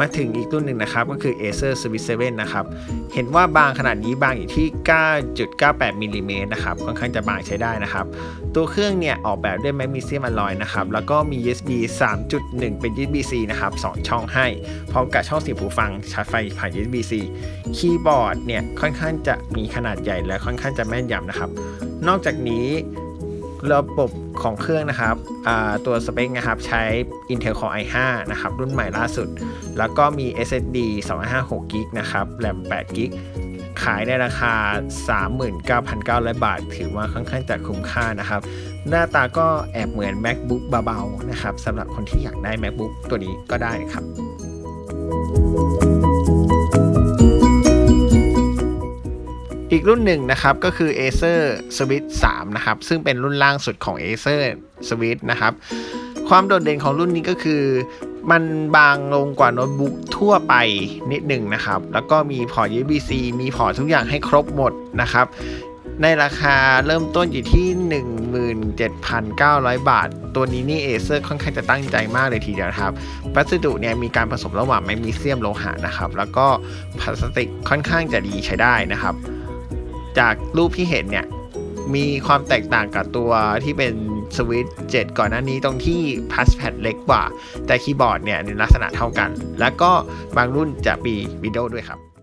มาถึงอีกรุ่นหนึ่งนะครับ ก็คือ Acer Swiss 7นะครับ เห็นว่าบางขนาดนี้บางอยู่ที่ 9.98มิลลิเมตรนะครับ ค่อนข้างจะบางใช้ได้นะครับ ตัวเครื่องเนี่ยออกแบบด้วยแมกนีเซียมอลลอยนะครับ แล้วก็มี USB 3.1 เป็น USB-C นะครับ 2 ช่องให้ พร้อมกับช่องเสียบหูฟังชาร์จไฟผ่าน USB-C คีย์บอร์ดเนี่ยค่อนข้างจะมีขนาดใหญ่และค่อนข้างจะแม่นยำนะครับ นอกจากนี้ ระบบของเครื่องนะครับตัวสเปคนะครับใช้ Intel Core i5 นะครับรุ่นใหม่ล่าสุด แล้วก็มี SSD 256 g b นะครับแรม8 g b ขายในราคา 39,900 บาท ถือว่าค่อนข้างจะคุ้มค่านะครับ หน้าตาก็แอบเหมือน MacBook เบาๆนะครับสำหรับคนที่อยากได้ MacBook ตัวนี้ก็ได้ครับ อีกรุ่นหนึ่งนะครับก็คือ Acer Swift 3นะครับ ซึ่งเป็นรุ่นล่างสุดของ Acer Swift นะครับ ความโดดเด่นของรุ่นนี้ก็คือ มันบางลงกว่าโน้ตบุ๊กทั่วไปนิดหนึ่งนะครับ แล้วก็มีพอร์ต USB-C มีพอร์ตทุกอย่างให้ครบหมดนะครับ ในราคาเริ่มต้นอยู่ที่ 17,900 บาท ตัวนี้นี่ Acer ค่อนข้างจะตั้งใจมากเลยทีเดียวครับวัสดุเนี่ยมีการผสมระหว่างแมกนีเซียมโลหะนะครับ แล้วก็พลาสติกค่อนข้างจะดีใช้ได้นะครับ จากรูปที่เห็นเนี่ย มีความแตกต่างกับตัวที่เป็นสวิตช์7ก่อนหน้านี้ตรงที่พัสแพดเล็กกว่า แต่คีย์บอร์ดเนี่ยในลักษณะเท่ากัน แล้วก็บางรุ่นจะมีวิดีโอด้วยครับ